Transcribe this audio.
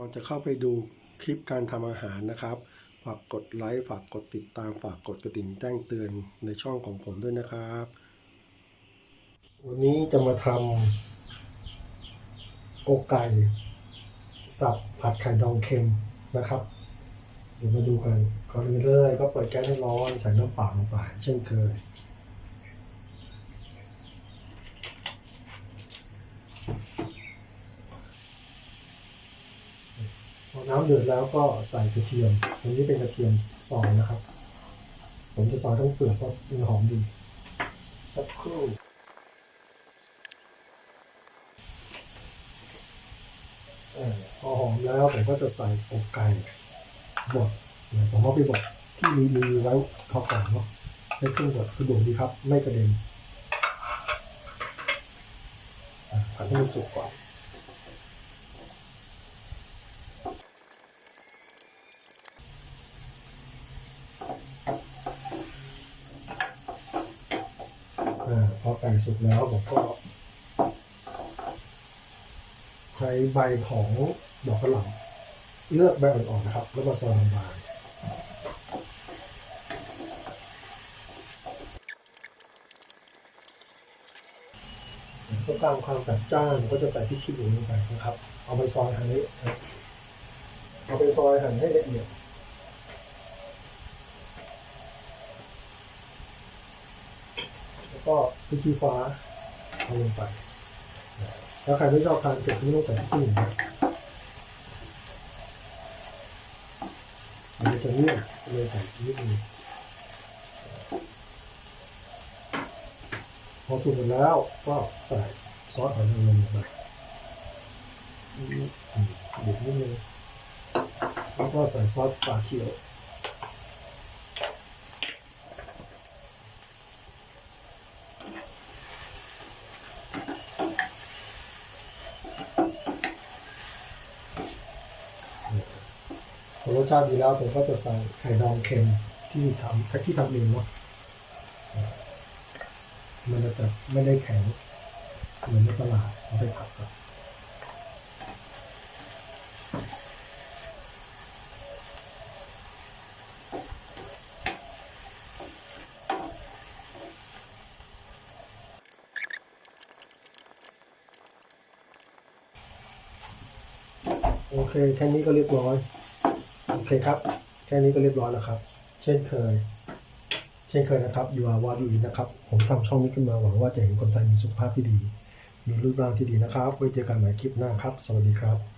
ก่อนจะเข้าไปดูคลิปการทำอาหารนะครับ ฝากกดไลค์ ฝากกดติดตาม ฝากกดกระดิ่งแจ้งเตือนในช่องของผมด้วยนะครับ วันนี้จะมาทำอกไก่สับผัดไข่ดองเค็มนะครับ เดี๋ยวมาดูกันก่อนอื่นเลยก็เปิดแก๊สให้ร้อนใส่น้ำเปล่าลงไปเช่นเคย พอน้ำเดือดแล้วก็ใส่กระเทียมอันนี้เป็นกระเทียมซอยนะครับ ผมจะซอยทั้งเปลือกเพราะมันหอมดีสักครู่พอหอมแล้วผมก็จะใส่อกไก่บดผมเอาไปบดที่มีมีไว้พอก่อนเนาะให้เครื่องบดสะดวกดีครับ ไม่กระเด็นผัดให้มันสุกก่อน อพอไก่สุกแล้วผมก็ ใช้ใบของดอกกระหล่ำเลือกใบอ่อนๆนะครับ แล้วมาซอยบางๆต้องการความจัดจ้านก็จะใส่พริกขี้หนูลงไปนะครับ เอาไปซอยหั่นให้เอาไปซอยหั่นให้ละเอียด แล้ว ก็พริกชี้ฟ้าเอาลงไป แล้วใครไม่ชอบทานเผ็ดไม่ต้องใส่พริกขี้หนูนะมันจะเลี่ยนเลยใส่นิดนึงพอสุกหมดแล้วก็ใส่ซอสหอยนางรมลงไปอืมบีบนิดนึงแล้วก็ใส่ซอสปลาเขียว รสชาติดีแล้วผมก็จะใส่ไข่ดองเค็มที่ทำที่ทำเองเนาะมันจะไม่ได้แข็งเหมือนในตลาดเอาไปผัดก่อนโอเคแค่นี้ก็เรียบร้อย โอเคครับ แค่นี้ก็เรียบร้อยแล้วครับ เช่นเคย เช่นเคยนะครับยูอาวาดีนะครับ ผมทำช่องนี้ขึ้นมาหวังว่าจะเห็นคนไทยมีสุขภาพที่ดี มีรูปร่างที่ดีนะครับ ไว้เจอกันใหม่คลิปหน้าครับ สวัสดีครับ